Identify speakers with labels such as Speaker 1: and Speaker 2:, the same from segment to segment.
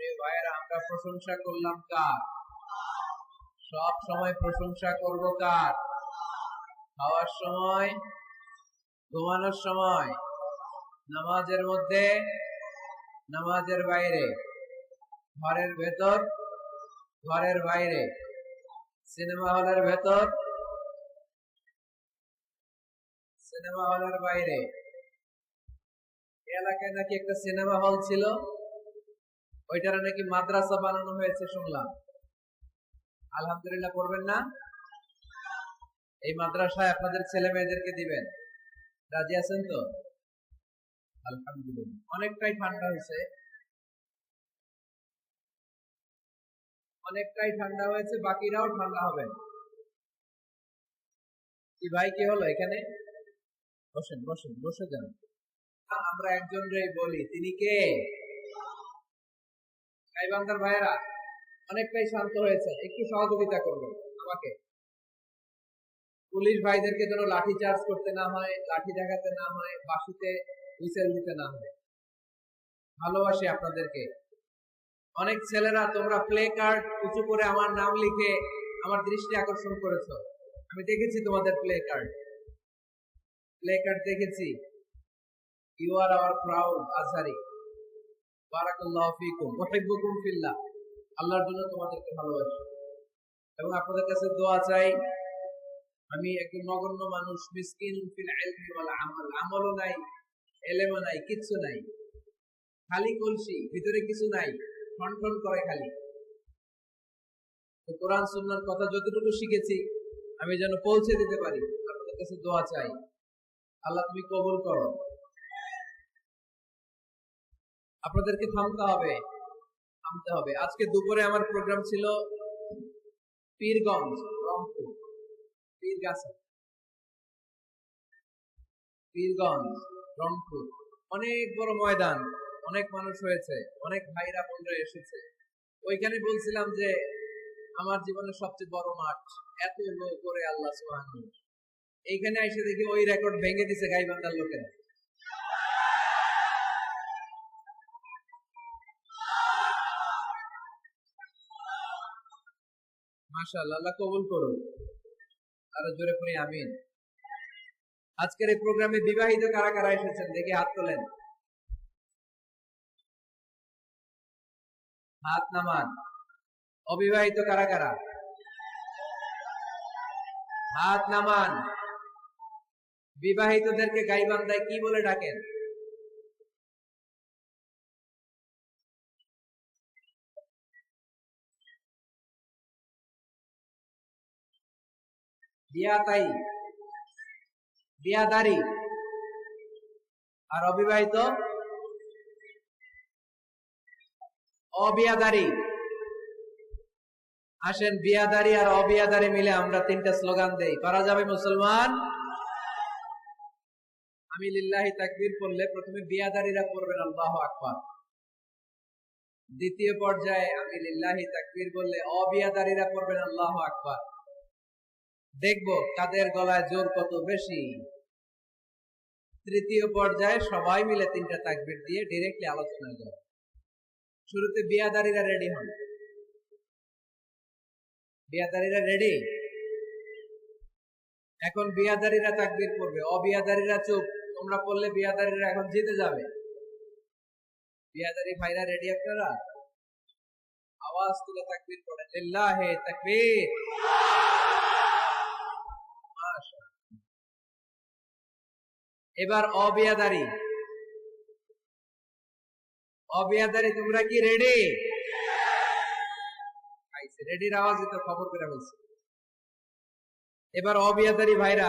Speaker 1: আমরা প্রশংসা করলাম কার? সব সময় প্রশংসা করব কার? খাওয়ার সময়, ঘুমানোর সময়, নামাজের মধ্যে, নামাজের বাইরে, ঘরের ভেতর, ঘরের বাইরে, সিনেমা হলের ভেতর, সিনেমা হলের বাইরে। এলাকায় নাকি একটা সিনেমা হল ছিল? ওইটার নাকি মাদ্রাসা বানানো হয়েছে শুনলাম। আলহামদুলিল্লাহ করবেন না? এই মাদ্রাসায় আপনাদের ছেলে মেয়েদেরকে দিবেন। রাজি আছেন তো? আলহামদুলিল্লাহ। অনেকটাই ঠান্ডা হয়েছে। অনেকটাই ঠান্ডা হয়েছে, বাকিরাও ঠান্ডা হবে। কি ভাই, কি হলো এখানে? বসেন বসেন, বসে যান। আমরা একজন রে বলি, তিনি কে? গাইবান্ধার ভাইয়েরা, অনেকটাই শান্ত হয়েছে। একটু সহযোগিতা করবেন আমাকে। পুলিশ ভাইদেরকে যেন লাঠি চার্জ করতে না হয়, লাঠি দেখাতে না হয়, বাসিতে হুইসেল দিতে না হয়। ভালোবাসি আপনাদেরকে। অনেক ছেলেরা, তোমরা প্লে কার্ড উঁচু করে আমার নাম লিখে আমার দৃষ্টি আকর্ষণ করেছ। আমি দেখেছি তোমাদের প্লে কার্ড প্লে কার্ড দেখেছি। You are our proud Azhari আল্লাহর জন্য তোমাদেরকে ভালোবাসি। এবং আপনাদের কাছে দোয়া চাই, আমি একজন নগণ্য মানুষ, মিসকিন আমলও নাই, এলেমও নাই, কিচ্ছু নাই। খালি কলসি, ভিতরে কিছু নাই, ঠনঠন করে খালি। তো কোরআন সুন্নাহর কথা যতটুকু শিখেছি, আমি যেন পৌঁছে দিতে পারি, আপনাদের কাছে দোয়া চাই। আল্লাহ তুমি কবুল করো। আপনাদেরকে থামতে হবে থামতে হবে। আজকে দুপুরে আমার প্রোগ্রাম ছিল পীরগঞ্জ, রংপুর, পীরগাছা, পীরগঞ্জ, রংপুর। অনেক বড় ময়দান, অনেক মানুষ হয়েছে, অনেক ভাইরা বোনরা এসেছে। ওইখানে বলছিলাম যে, আমার জীবনের সবচেয়ে বড় মাঠ, এত লোক করে আল্লাহ সুবহানাহু এইখানে এসে দেখি ওই রেকর্ড ভেঙে দিছে গাইবান্ধার লোকেরা। মাশাআল্লাহ, আল্লাহ কবুল করুন। আরও জোরে পড়ি, আমিন। আজকের এই প্রোগ্রামে বিবাহিত কারা কারা এসেছেন? দেখি, হাত তোলেন। হাত নামান। অবিবাহিত কারা কারা? হাত নামান। বিবাহিতদেরকে গাইবান্ধায় কি বলে ডাকেন? বিয়াতাই বিয়াদারি আর অবিবাহিত অবিয়াদারি। আসেন বিয়াদারি আর অবিয়াদারি মিলে আমরা তিনটা স্লোগান দেই। করা যাবে মুসলমান? আমি লিল্লাহি তাকবীর পড়লে প্রথমে বিয়াদারিরা পড়বেন, আল্লাহ আকবার। দ্বিতীয় পর্যায়ে আমি লিল্লাহি তাকবীর বললে অবিয়াদারিরা পড়বেন, আল্লাহ আকবার। দেখব কাদের গলায় জোর কত বেশি। তৃতীয় পর্যায়ে সবাই মিলে তিনটা তাকবির দিয়ে ডিরেক্টলি আলোচনা করে। শুরুতে বিয়াদারিরা রেডি হন। বিয়াদারিরা রেডি এখন বিয়াদারিরা তাকবির করবে অবিয়াদারিরা চুপ। তোমরা পড়লে বিয়াদারিরা এখন জিতে যাবে। বিয়াদারি ভাইরা রেডি আপনারা? আওয়াজ তুলে তাকবির পড়ে। লিল্লাহে তাকবীর। এবার অবেয়াদারি। অবেয়াদারি, তোমরা কি রেডি রেডির আওয়াজে তো খবর করে বলছে। এবার অবিয়াদারি ভাইরা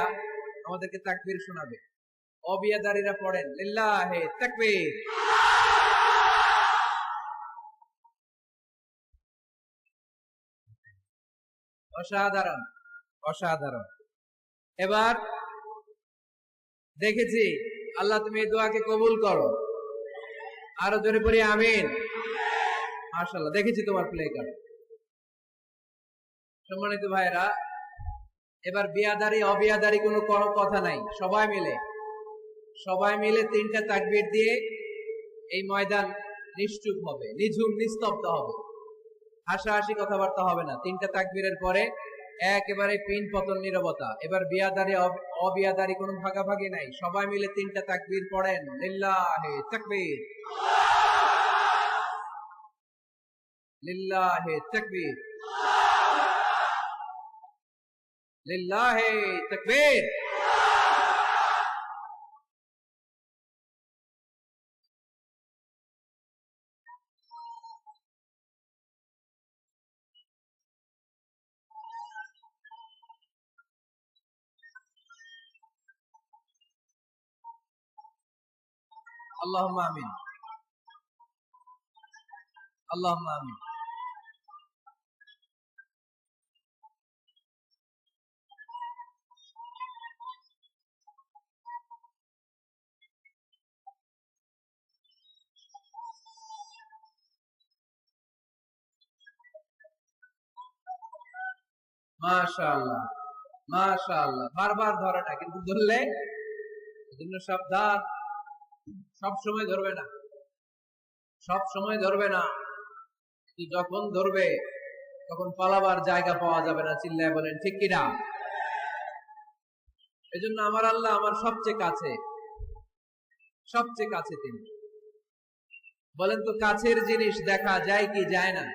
Speaker 1: আমাদেরকে তাকবির শোনাবে। অবিয়াদারিরা পড়েন, লিল্লাহে তাকবির। অসাধারণ অসাধারণ। এবার দেখেছি। আল্লাহ তুমি এই দোয়াকে কবুল করো। আরও জোরে পড়ি, আমিন। মাশাল্লাহ দেখেছি তোমার প্লে কার্ড সম্মানিত ভাইরা এবার বিয়াদারি, অবিয়াদারি কোনো কথা নাই। সবাই মিলে সবাই মিলে তিনটা তাকবির দিয়ে এই ময়দান নিশ্চুপ হবে, নিঝুম, নিস্তব্ধ হবে। হাসাহাসি কথাবার্তা হবে না। তিনটা তাকবীরের পরে একেবারে পিন পতন নিরবতা। এবার বিয়াদারি, অব- অবিয়াদারি কোনো ভাগাভাগি নাই। সবাই মিলে তিনটা তাকবীর পড়েন। লিল্লাহে তাকবীর। লিল্লাহে তাকবীর। লিল্লাহে তাকবীর। আল্লাহ আমিন। আল্লাহ আমিন। মাশাআল্লাহ মাশাআল্লাহ। বারবার ধরাটা কিন্তু ধরলে এজন্য সাবধান। সব সময় ধরবে না। সব সময় ধরবে না। যখন ধরবে, তখন পালাবার জায়গা পাওয়া যাবে না, চিল্লায় বলেন, ঠিক কিনা? এজন্য আমার আল্লাহ আমার সবচেয়ে কাছে সবচেয়ে কাছে তিনি। বলেন তো, কাছের জিনিস দেখা যায় কি যায় না?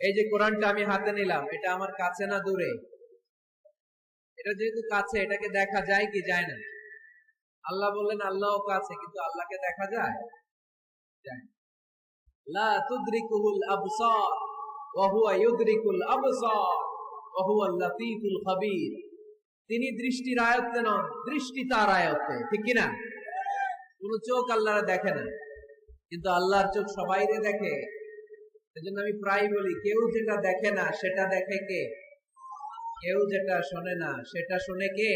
Speaker 1: এই যে কোরআনটা আমি হাতে নিলাম, এটা আমার কাছে না দূরে? এটা যেহেতু কাছে, এটাকে দেখা যায় কি যায় না? আল্লাহ বললেন আল্লাহ কাছে কিন্তু আল্লাহকে দেখা যায়। লা তিনি দৃষ্টির আয়ত্তে নন, দৃষ্টি তার আয়ত্তে, ঠিক কি না? কোন চোখ আল্লাহর দেখে না, কিন্তু আল্লাহর চোখ সবাইরে দেখে। সেজন্য আমি প্রায় বলি, কেউ যেটা দেখে না, সেটা দেখে কে? কেউ যেটা শোনে না, সেটা শোনে কে?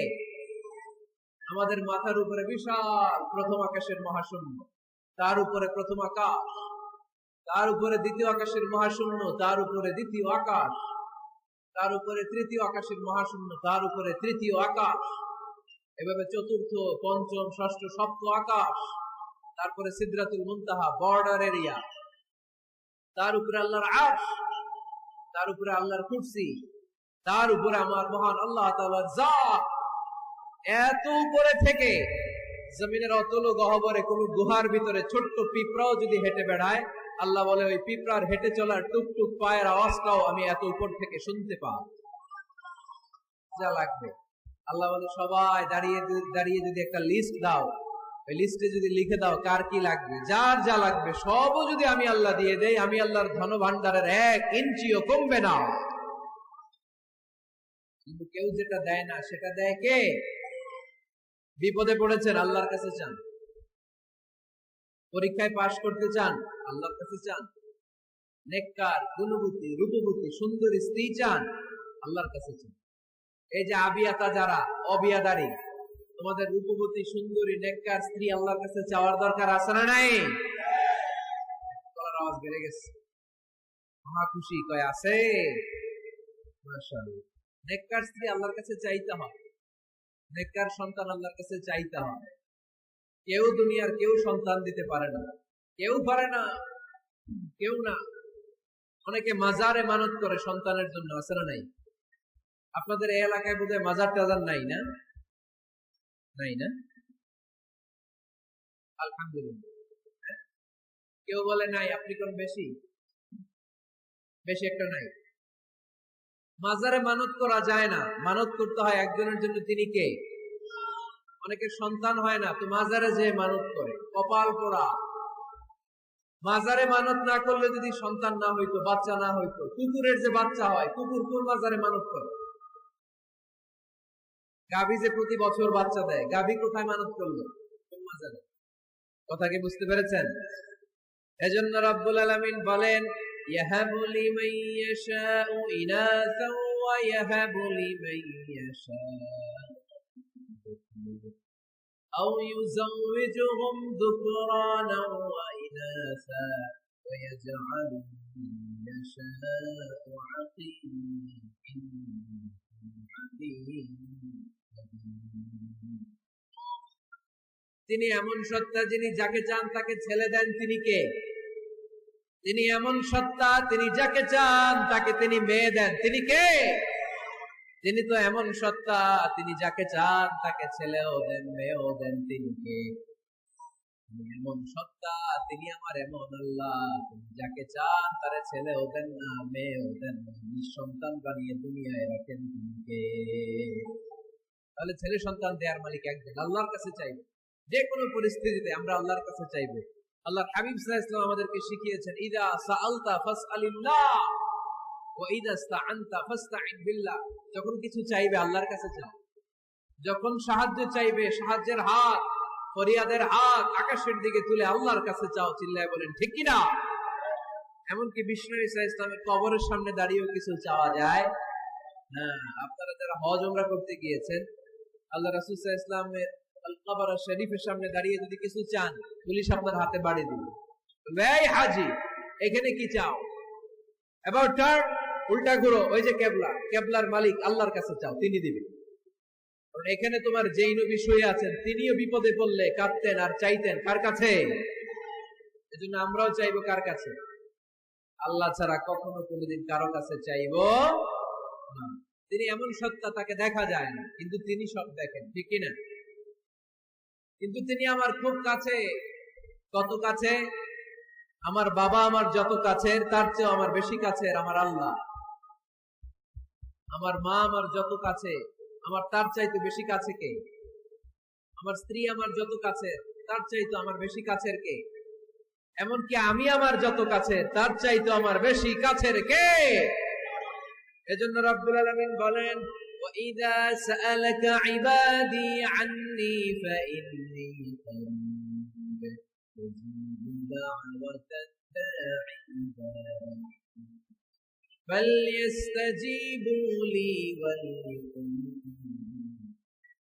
Speaker 1: আমাদের মাথার উপরে বিশাল প্রথম আকাশের মহাশূন্য, তার উপরে প্রথম আকাশ, তার উপরে দ্বিতীয় আকাশের মহাশূন্য, তার উপরে দ্বিতীয় আকাশ, তার উপরে তৃতীয় আকাশের মহাশূন্য, তার উপরে তৃতীয় আকাশ, এভাবে চতুর্থ, পঞ্চম, ষষ্ঠ, সপ্ত আকাশ, তারপরে সিদ্ধাতুল মুনতাহা, বর্ডার এরিয়া, তার উপরে আল্লাহর আশ তার উপরে আল্লাহর কুরসি, তার উপরে আমার মহান আল্লাহ তাআলা জাত এত উপরে থেকে জমিনের অতল গহবরে কোন গুহার ভিতরে ছোট্ট পিঁপড়াও যদি হেঁটে বেড়ায়, আল্লাহ বলে, ওই পিঁপড়ার হেঁটে চলার টুকটুক পায়ের আওয়াজটাও আমি এত উপর থেকে শুনতে পাব। যা লাগবে। আল্লাহ বলে, সবাই দাঁড়িয়ে দাঁড়িয়ে যদি একটা লিস্ট দাও, ওই লিস্টে যদি লিখে দাও কার কি লাগবে, যার যা লাগবে, সবও যদি আমি আল্লাহ দিয়ে দেই, আমি আল্লাহর ধন ভান্ডারের এক ইঞ্চিও কমবে না। কিন্তু কেউ যেটা দেয় না, সেটা দেয় কে? বিপদে পড়েছেন, আল্লাহর কাছে চান। পরীক্ষায় পাশ করতে চান, আল্লাহর কাছে চান। নেককার, গুণবতী, রূপবতী, সুন্দর স্ত্রী চান, আল্লাহর কাছে চান। এই যে আবিয়াতা যারা, অবিয়াদারি, তোমাদের রূপবতী, সুন্দরী, নেককার স্ত্রী আল্লাহর কাছে চাওয়ার দরকার আছে না নাই? আওয়াজ বেড়ে গেছে। মহা খুশি, কয়, আছে? নেককার স্ত্রী আল্লাহর কাছে চাইতে হয় নেককার সন্তান আল্লাহর কাছে চাইতে হয় কেউ দুনিয়ার কেউ সন্তান দিতে পারে না। কেউ পারে না, কেউ না। অনেকে মাজারে মানত করে সন্তানের জন্য, আছে না নাই? আপনাদের এই এলাকায় বোধহয় মাজার টাজার নাই না? নাই না? আলহামদুলিল্লাহ। হ্যাঁ? কেউ বলে, নাই, আপনি কোন বেশি? বেশি একটা নাই। মাজারে মানত করা যায় না। মানত করতে হয় একজনের জন্য তিনি কে? অনেকের সন্তান হয় না, তো মাজারে যে মানত করে। কপাল পোড়া। মাজারে মানত না করলে যদি সন্তান না হইতো, বাচ্চা না হইতো, কুকুরের যে বাচ্চা হয়, কুকুর কোন মাজারে মানত করে? গাভী যে প্রতি বছর বাচ্চা দেয়, গাভী কোথায় মানত করল? কোন মাজারে? কথা কি বুঝতে পেরেছেন? এজন্য রব্বুল আলামিন বলেন يهب لمن يشاء إناثا ويهب لمن يشاء أو يزوجهم ذكرانا وإناثا ويجعل من يشاء عقيما তিনি এমন সত্তা যিনি যাকে চান তাকে ছেলে দেন তিনি কে তিনি এমন সত্তা, তিনি যাকে চান, তাকে তিনি মেয়ে দেন। তিনি কে? তিনি তো এমন সত্তা, তিনি যাকে চান, তাকে ছেলেও দেন, মেয়েও দেন, তিনি কে? এমন সত্তা, তিনি আমার এমন আল্লাহ। তিনি যাকে চান, তারে ছেলেও দেন না, মেয়েও দেন না। নিঃসন্তান বানিয়ে দুনিয়ায় রাখেন, তিনি কে? তাহলে ছেলে সন্তান দেওয়ার মালিক একজন। আল্লাহর কাছে চাইবে। যে কোনো পরিস্থিতিতে আমরা আল্লাহর কাছে চাইব। আল্লাহ হাবিব আলাইহি আমাদেরকে শিখিয়েছেন, ইদা সাআলতা ফাসআলিল্লাহ ওয়া ইদা ইসতাআনতা বিল্লাহ। যখন কিছু চাইবে আল্লাহর কাছে চাও যখন সাহায্য চাইবে সাহায্যের হাত, ফরিয়াদের হাত আকাশের দিকে তুলে আল্লাহর কাছে চাও চিল্লায় বলেন, ঠিক কি না? এমনকি বিষ্ণু ইসা ইসলামের কবরের সামনে দাঁড়িয়েও কিছু চাওয়া যায়। হ্যাঁ আপনারা যারা হজ ওমরা করতে গিয়েছেন, আল্লাহ রাসূল ইসলামের কবর শরীফের সামনে দাঁড়িয়ে যদি কিছু চান, পুলিশ আপনার হাতে বাড়ি দিবে। হাজি, এখানে কি চাও? টার্ন উল্টা ঘুরো, ওই যে কেবলা, কেবলার মালিক আল্লাহর কাছে চাও, তিনি দিবেন কারণ এখানে তোমার যেই নবী শুয়ে আছেন, তিনিও বিপদে পড়লে কাঁদতেন আর চাইতেন, কার কাছে? এজন্য আমরাও চাইব কার কাছে? আল্লাহ ছাড়া কখনো কোনোদিন কারও কাছে চাইব না। তিনি এমন সত্তা তাকে দেখা যায় না, কিন্তু তিনি সব দেখেন, ঠিক কিনা? কিন্তু তিনি আমার খুব কাছে। কত কাছে? আমার বাবা আমার যত কাছের তার চেয়েও আমার বেশি কাছের আমার আল্লাহ। আমার মা আমার যত কাছে, আমার তার চাইতে বেশি কাছে কে? আমার স্ত্রী আমার যত কাছে, তার চাইতো আমার বেশি কাছের কে? এমনকি আমি আমার যত কাছে, তার চাইতো আমার বেশি কাছের কে? এজন্য রব্বুল আলামিন বলেন وإذا سألك عبادي عني فإني قريب أجيب دعوة الداعي. فليستجيبوا لي وليقولوا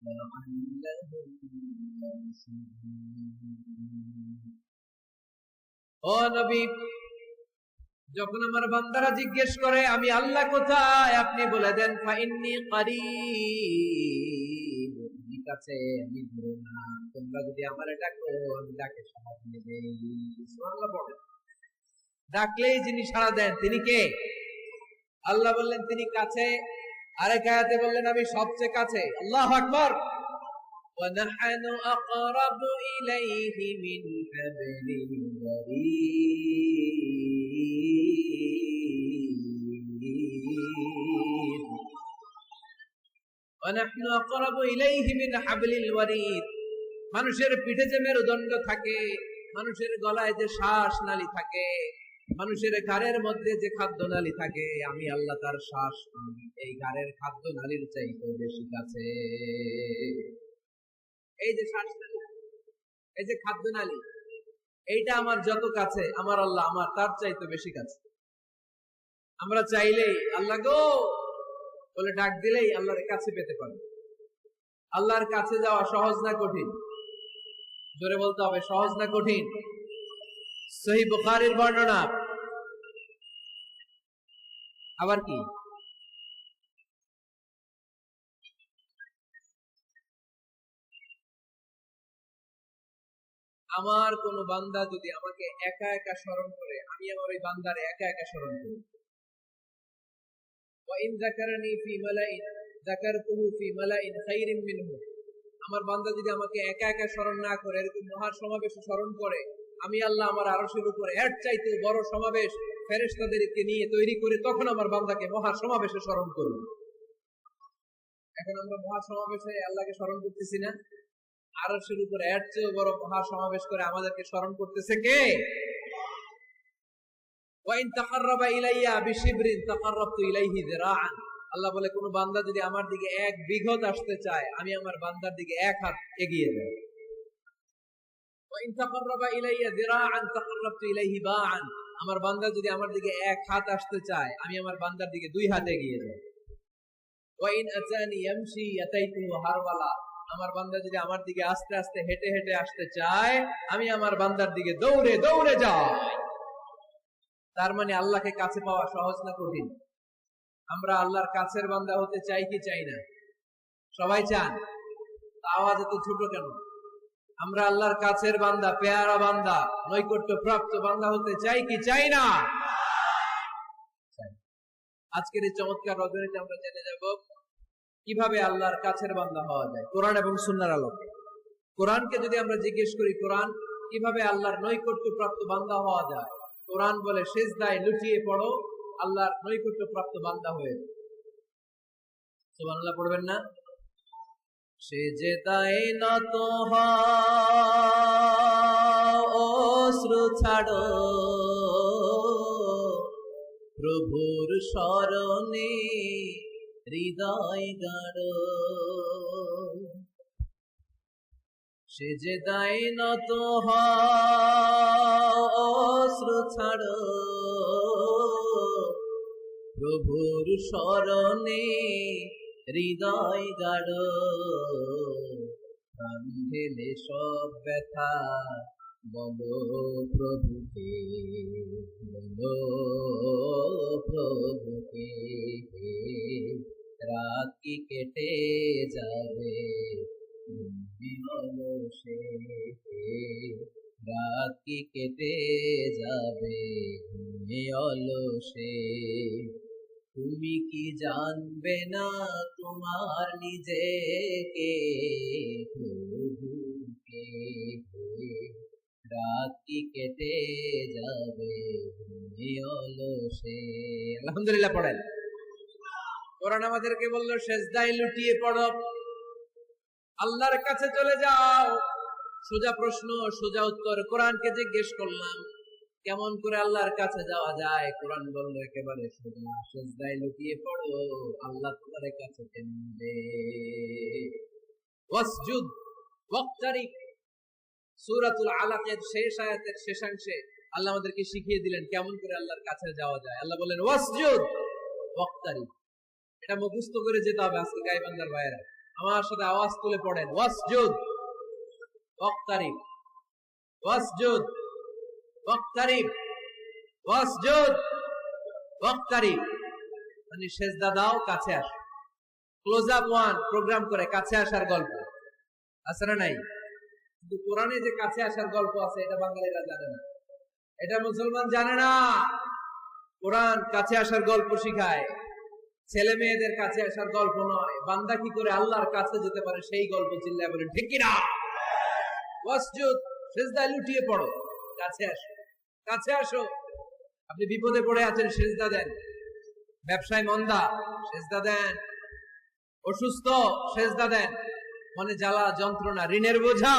Speaker 1: لعلهم يرشدون. قال Nabi, যখন আমার বান্দারা জিজ্ঞেস করে আমি আল্লাহ কোথায় আপনি বলে দেন ফাইন্নি কারীব আমি কাছে আমি দূরে না তোমরা যদি আমারে ডাকো আমি ডাকে সাড়া দিয়ে দেই সুবহানাল্লাহ পড়েন ডাকলেই যিনি সাড়া দেন তিনি কে আল্লাহ বললেন তিনি কাছে আরেক আয়াতে বললেন আমি সবচেয়ে কাছে আল্লাহু আকবার ونحن أقرب إليه من حبل الوريد মানুষের পিঠে যে মেরুদণ্ড থাকে, মানুষের গলায় যে শ্বাস নালী থাকে, মানুষের ঘাড়ের মধ্যে যে খাদ্য নালী থাকে, আমি আল্লাহ তার শ্বাস, এই ঘাড়ের খাদ্য নালীর চাইতে বেশি কাছে। এই যে শ্বাস এই যে খাদ্য নালী, এইটা আমার যত কাছে, আমার আল্লাহ আমার তার চাইতে বেশি কাছে। আমরা চাইলেই, আল্লাহ গো বলে ডাক দিলেই আল্লাহর কাছে পেতে পারি আল্লাহর কাছে যাওয়া সহজ না কঠিন? জোরে বলতে হবে, সহজ না কঠিন? সহি বুখারীর বর্ণনা। আবার কি? আমার কোন বান্দা যদি আমাকে একা একা স্মরণ করে, আমি আমার ওই বান্দারে একা একা স্মরণ করি। ওয়াইন জাকারানি ফি মালাইন জাকারতুহু ফি মালাইন খাইরিম মিনহু আমার বান্দা যদি আমাকে একা একা স্মরণ না করে, এরকম মহা সমাবেশে স্মরণ করে, আমি আল্লাহ আমার আরশের উপর এর চাইতে বড় সমাবেশ ফেরেশতাদেরকে নিয়ে তৈরি করে তখন আমার বান্দাকে মহা সমাবেশে স্মরণ করব। এখন আমরা মহা সমাবেশে আল্লাহকে স্মরণ করতেছি না। আরশের উপরে এর চেয়েও বড় মহা সমাবেশ করে আমাদেরকে স্মরণ করতেছে কে? আমার বান্দা যদি আমার দিকে এক হাত আসতে চায়, আমি আমার বান্দার দিকে দুই হাত এগিয়ে যাই। ওয়াইন হারওয়ালা। আমার বান্দা যদি আমার দিকে আস্তে আস্তে হেঁটে হেঁটে আসতে চায়, আমি আমার বান্দার দিকে দৌড়ে দৌড়ে যাই। তার মানে আল্লাহকে কাছে পাওয়া সহজ না কঠিন? আমরা আল্লাহর কাছের বান্দা হতে চাই কি চাই না? সবাই চান? আওয়াজ এত ছোট কেন? আমরা আল্লাহর কাছের বান্দা, পেয়ারা বান্দা, নৈকট্য প্রাপ্ত বান্দা হতে চাই কি চাই না? আজকের এই চমৎকার রজনীতে আমরা জেনে যাব কীভাবে আল্লাহর কাছের বান্দা হওয়া যায়। কোরআন এবং সুন্নার আলোকে। কোরআনকে যদি আমরা জিজ্ঞেস করি, কোরআন কীভাবে আল্লাহর নৈকট্য প্রাপ্ত বান্দা হওয়া যায়? কোরআন বলে শেষ দায় লুটিয়ে পড়ো, আল্লাহর নৈকট্য প্রাপ্ত বান্দা হয়ে সুবহানাল্লাহ, পড়বেন না? সে যে তাই নত অশ্রু ছাড়ো। প্রভুর স্মরণে হৃদয় গাড়ো সে যে দায় নত অশ্রু ছাড়ো। প্রভুর স্মরণে হৃদয় গাড়ো ঢেলে সব ব্যথা বলো প্রভুকে বলো প্রভুকে। রাত কি কেটে যাবে? রাত কি কেটে যাবে অলসে। তুমি কি জানবে না তোমার নিজেকে? প্রভুকে রাত কি কেটে যাবে অলসে। আলহামদুলিল্লাহ, পড়েন। কোরআন আমাদেরকে বলল শেষদায় লুটিয়ে পড়ো। আল্লাহর কাছে চলে যাও। সোজা প্রশ্ন, সোজা উত্তর। কোরআনকে জিজ্ঞেস করলাম, কেমন করে আল্লাহর কাছে যাওয়া যায়? কোরআন বলল, একেবারে সোজা। সেজদায় লুটিয়ে পড়ো, আল্লাহ তোমার কাছে টেনবে। ওয়াসজুদ ওয়াক্তারিক সূরাতুল আলাকের শেষ আয়াতের শেষাংশে আল্লাহ আমাদেরকে শিখিয়ে দিলেন কেমন করে আল্লাহর কাছে যাওয়া যায়। আল্লাহ বললেন, ওয়াসজুদ ওয়াক্তারিক এটা মুখস্থ করে যেতে হবে আজকে গাইবান্দার ভাইয়েরা। আমার সাথে আওয়াজ তুলে পড়েন। ওয়াসজুদ। ওয়াক্তারিক ওয়াসজুদ। ওয়াক্তারিব ওয়াসজুদ। ওয়াক্তারিব মানে সেজদা দাও কাছে আস। ক্লোজ আপ ওয়ান প্রোগ্রাম করে কাছে আসার গল্প। আছে না নাই? কিন্তু কোরআনে যে কাছে আসার গল্প আছে এটা বাঙালিরা জানে না। এটা মুসলমান জানে না। কোরআন কাছে আসার গল্প শিখায়। ছেলে মেয়েদের কাছে আসার গল্প নয়। বান্দা কি করে আল্লাহর কাছে যেতে পারে সেই গল্প চিল্লায় বলেন ঠিক কিনা ওয়াসজুদ সেজদায় লুটিয়ে পড়ো। কাছে আসো। কাছে আসো। আপনি বিপদে পড়ে আছেন, সেজদা দেন। ব্যবসায় মন্দা, সেজদা দেন। অসুস্থ, সেজদা দেন। মনে জ্বালা, যন্ত্রণা, ঋণের বোঝা,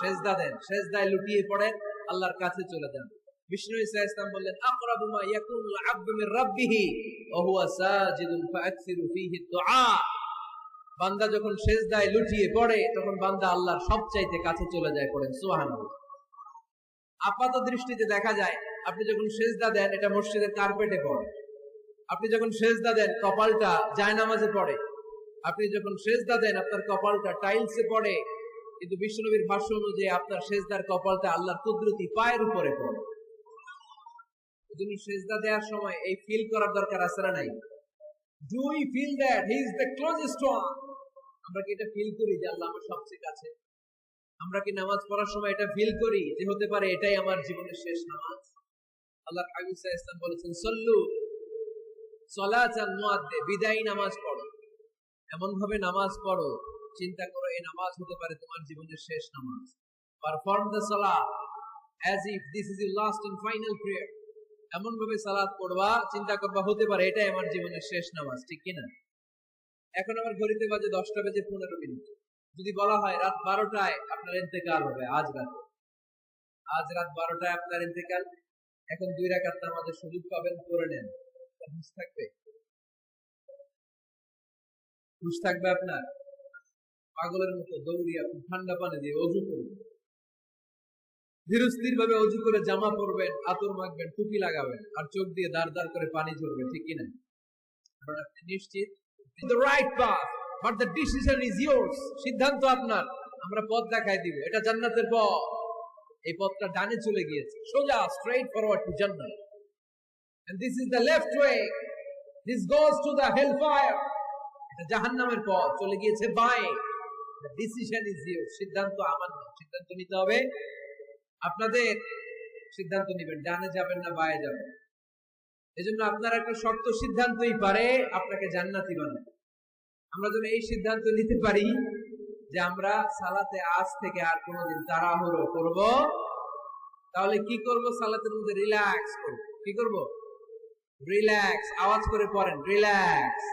Speaker 1: সেজদা দেন। সেজদায় লুটিয়ে পড়েন আল্লাহর কাছে চলে যান। বিষ্ণু ইসা ইসলাম বললেন আবদু মির রাব্বিহি ওয়া হুয়া সাজিদুন ফাআকসিরু ফীহি দুআ বান্দা যখন সেজদায় লুটিয়ে পড়ে, তখন বান্দা আল্লাহর সবচাইতে কাছে চলে যায় পড়েন আপাত দৃষ্টিতে দেখা যায়, আপনি যখন সেজদা দেন, এটা মসজিদের কার্পেটে পড়ে। আপনি যখন সেজদা দেন, কপালটা জায়নামাজে পড়ে। আপনি যখন সেজদা দেন, আপনার কপালটা টাইলসে পড়ে। কিন্তু বিশ্বনবীর ভাষ্য অনুযায়ী আপনার সেজদার কপালটা আল্লাহর কুদরতি পায়ের উপরে পড়ে। এজন্য সেজদা দেওয়ার সময় এই ফিল করার দরকার আছে না নাই? Do we feel that he is the closest one আমরা কি এটা ফিল করি যে আল্লাহ আমার সবচেয়ে কাছে? আমরা কি নামাজ পড়ার সময় এটা ফিল করি যে হতে পারে এটাই আমার জীবনের শেষ নামাজ? আল্লাহ হাবিব ইসলাম বলেছেন, সল্লু সলাচান মুআদ্দে বিদায়ী নামাজ পড়ো। এমন ভাবে নামাজ পড়ো, চিন্তা করো এই নামাজ হতে পারে তোমার জীবনের শেষ নামাজ। Perform the salah as if this is your last and final prayer এমন ভাবে সালাত পড়বা, চিন্তা করবা, হতে পারে এটাই আমার জীবনের শেষ নামাজ, ঠিক কিনা? এখন আমার ঘড়িতে বাজে দশটা বেজে পনেরো মিনিট। যদি বলা হয় রাত বারোটায় আপনার ইন্তেকাল হবে, আজ রাত। আজ রাত বারোটায় আপনার ইন্তেকাল। এখন দুই রাকাত আমাদের সুযোগ পাবেন করে নেন। হুশ থাকবে? হুশ থাকবে আপনার? পাগলের মতো দৌড়িয়া খুব ঠান্ডা পানি দিয়ে অজু করবে ধীরস্থির ভাবে অজু করে জামা পরবেন, আতর মাখবেন, টুপি লাগাবেন আর চোখ দিয়ে দাঁড় দাঁড় করে পানি ঝরবে, ঠিক কিনা? আপনি নিশ্চিত? The right path but the decision is yours সিদ্ধান্ত আপনার। আমরা পথ দেখাই দিব, এটা জান্নাতের পথ। এই পথটা ডানে চলে গিয়েছে, সোজা স্ট্রেইট ফরওয়ার্ড টু জান্নাত। And this is the left way, this goes to the hellfire, এটা জাহান্নামের পথ, চলে গিয়েছে বাঁয়ে। Decision is yours, সিদ্ধান্ত আমার সিদ্ধান্ত নিতে হবে আপনাদের সিদ্ধান্ত নেবেন ডানে যাবেন না বায়ে যাবেন। এজন্য আপনার একটা শক্ত সিদ্ধান্তই পারে, আপনাকে জান্নাতি বানাবে আমরা যেন এই সিদ্ধান্ত নিতে পারি যে আমরা সালাতে আজ থেকে আর কোনোদিন তাড়াহুড়ো করব। তাহলে কি করব? সালাতের মধ্যে রিল্যাক্স করব। কি করব? রিল্যাক্স, আওয়াজ করে পড়েন, রিল্যাক্স।